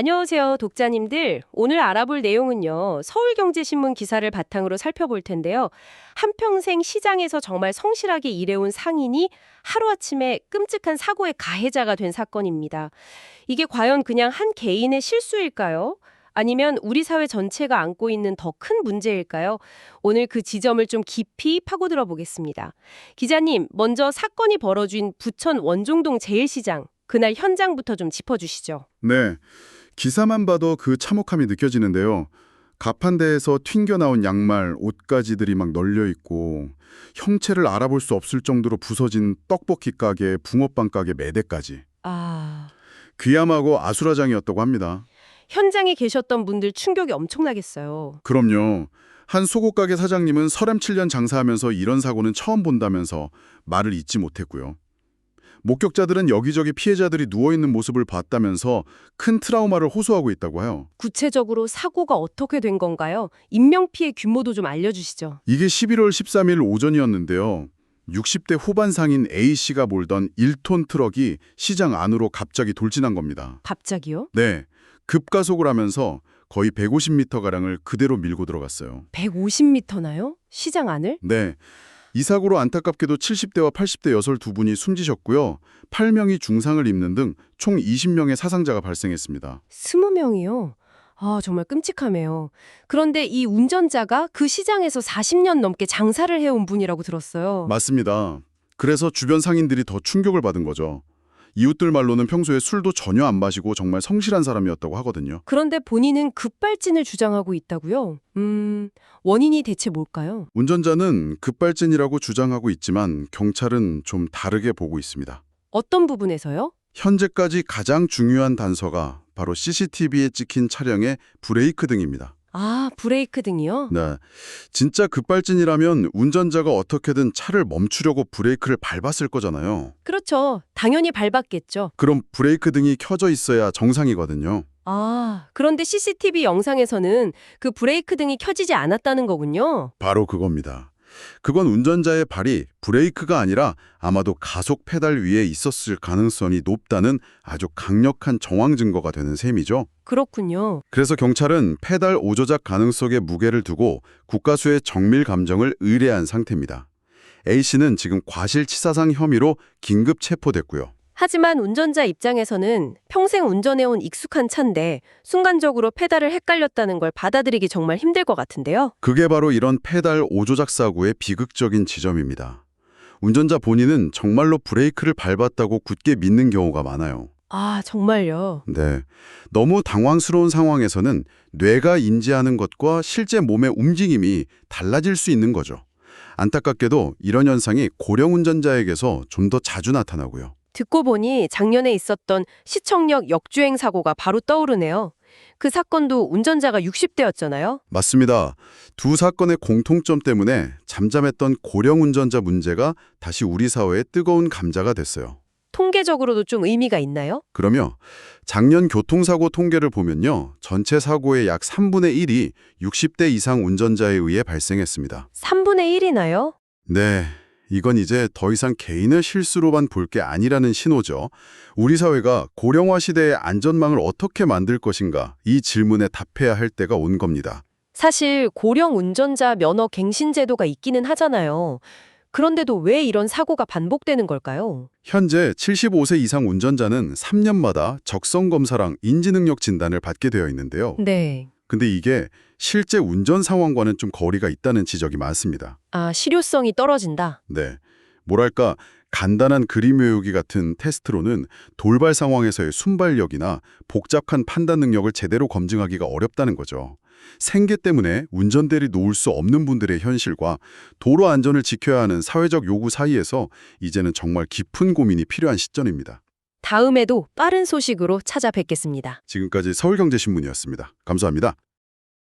안녕하세요, 독자님들. 오늘 알아볼 내용은요, 서울경제신문 기사를 바탕으로 살펴볼 텐데요. 한평생 시장에서 정말 성실하게 일해온 상인이 하루아침에 끔찍한 사고의 가해자가 된 사건입니다. 이게 과연 그냥 한 개인의 실수일까요? 아니면 우리 사회 전체가 안고 있는 더 큰 문제일까요? 오늘 그 지점을 좀 깊이 파고들어 보겠습니다. 기자님, 먼저 사건이 벌어진 부천 원종동 제일시장, 그날 현장부터 좀 짚어주시죠. 네. 기사만 봐도 그 참혹함이 느껴지는데요. 가판대에서 튕겨나온 양말, 옷가지들이 막 널려 있고 형체를 알아볼 수 없을 정도로 부서진 떡볶이 가게, 붕어빵 가게 매대까지. 아, 귀함하고 아수라장이었다고 합니다. 현장에 계셨던 분들 충격이 엄청나겠어요. 그럼요. 한 속옷 가게 사장님은 설암 7년 장사하면서 이런 사고는 처음 본다면서 말을 잇지 못했고요. 목격자들은 여기저기 피해자들이 누워있는 모습을 봤다면서 큰 트라우마를 호소하고 있다고 해요. 구체적으로 사고가 어떻게 된 건가요? 인명피해 규모도 좀 알려주시죠. 이게 11월 13일 오전이었는데요. 60대 후반 상인 A씨가 몰던 1톤 트럭이 시장 안으로 갑자기 돌진한 겁니다. 갑자기요? 네, 급가속을 하면서 거의 150m가량을 그대로 밀고 들어갔어요. 150m나요? 시장 안을? 네, 이 사고로 안타깝게도 70대와 80대 여설 두 분이 숨지셨고요. 8명이 중상을 입는 등 총 20명의 사상자가 발생했습니다. 20명이요? 아, 정말 끔찍하네요. 그런데 이 운전자가 그 시장에서 40년 넘게 장사를 해온 분이라고 들었어요. 맞습니다. 그래서 주변 상인들이 더 충격을 받은 거죠. 이웃들 말로는 평소에 술도 전혀 안 마시고 정말 성실한 사람이었다고 하거든요. 그런데 본인은 급발진을 주장하고 있다고요? 음, 원인이 대체 뭘까요? 운전자는 급발진이라고 주장하고 있지만 경찰은 좀 다르게 보고 있습니다. 어떤 부분에서요? 현재까지 가장 중요한 단서가 바로 CCTV에 찍힌 차량의 브레이크 등입니다. 아, 브레이크 등이요? 네, 진짜 급발진이라면 운전자가 어떻게든 차를 멈추려고 브레이크를 밟았을 거잖아요. 그렇죠. 당연히 밟았겠죠. 그럼 브레이크 등이 켜져 있어야 정상이거든요. 아, 그런데 CCTV 영상에서는 그 브레이크 등이 켜지지 않았다는 거군요. 바로 그겁니다. 그건 운전자의 발이 브레이크가 아니라 아마도 가속 페달 위에 있었을 가능성이 높다는 아주 강력한 정황 증거가 되는 셈이죠. 그렇군요. 그래서 경찰은 페달 오조작 가능성에 무게를 두고 국가수의 정밀 감정을 의뢰한 상태입니다. A씨는 지금 과실치사상 혐의로 긴급 체포됐고요. 하지만 운전자 입장에서는 평생 운전해온 익숙한 차인데 순간적으로 페달을 헷갈렸다는 걸 받아들이기 정말 힘들 것 같은데요. 그게 바로 이런 페달 오조작 사고의 비극적인 지점입니다. 운전자 본인은 정말로 브레이크를 밟았다고 굳게 믿는 경우가 많아요. 아, 정말요. 네. 너무 당황스러운 상황에서는 뇌가 인지하는 것과 실제 몸의 움직임이 달라질 수 있는 거죠. 안타깝게도 이런 현상이 고령 운전자에게서 좀 더 자주 나타나고요. 듣고 보니 작년에 있었던 시청역 역주행 사고가 바로 떠오르네요. 그 사건도 운전자가 60대였잖아요. 맞습니다. 두 사건의 공통점 때문에 잠잠했던 고령 운전자 문제가 다시 우리 사회의 뜨거운 감자가 됐어요. 통계적으로도 좀 의미가 있나요? 그러며 작년 교통사고 통계를 보면요. 전체 사고의 약 3분의 1이 60대 이상 운전자에 의해 발생했습니다. 3분의 1이나요? 네, 이건 이제 더 이상 개인의 실수로만 볼 게 아니라는 신호죠. 우리 사회가 고령화 시대의 안전망을 어떻게 만들 것인가 이 질문에 답해야 할 때가 온 겁니다. 사실 고령 운전자 면허 갱신 제도가 있기는 하잖아요. 그런데도 왜 이런 사고가 반복되는 걸까요? 현재 75세 이상 운전자는 3년마다 적성 검사랑 인지능력 진단을 받게 되어 있는데요. 네. 근데 이게 실제 운전 상황과는 좀 거리가 있다는 지적이 많습니다. 아, 실효성이 떨어진다. 네. 뭐랄까 간단한 그림 외우기 같은 테스트로는 돌발 상황에서의 순발력이나 복잡한 판단 능력을 제대로 검증하기가 어렵다는 거죠. 생계 때문에 운전대를 놓을 수 없는 분들의 현실과 도로 안전을 지켜야 하는 사회적 요구 사이에서 이제는 정말 깊은 고민이 필요한 시점입니다. 다음에도 빠른 소식으로 찾아뵙겠습니다. 지금까지 서울경제신문이었습니다. 감사합니다.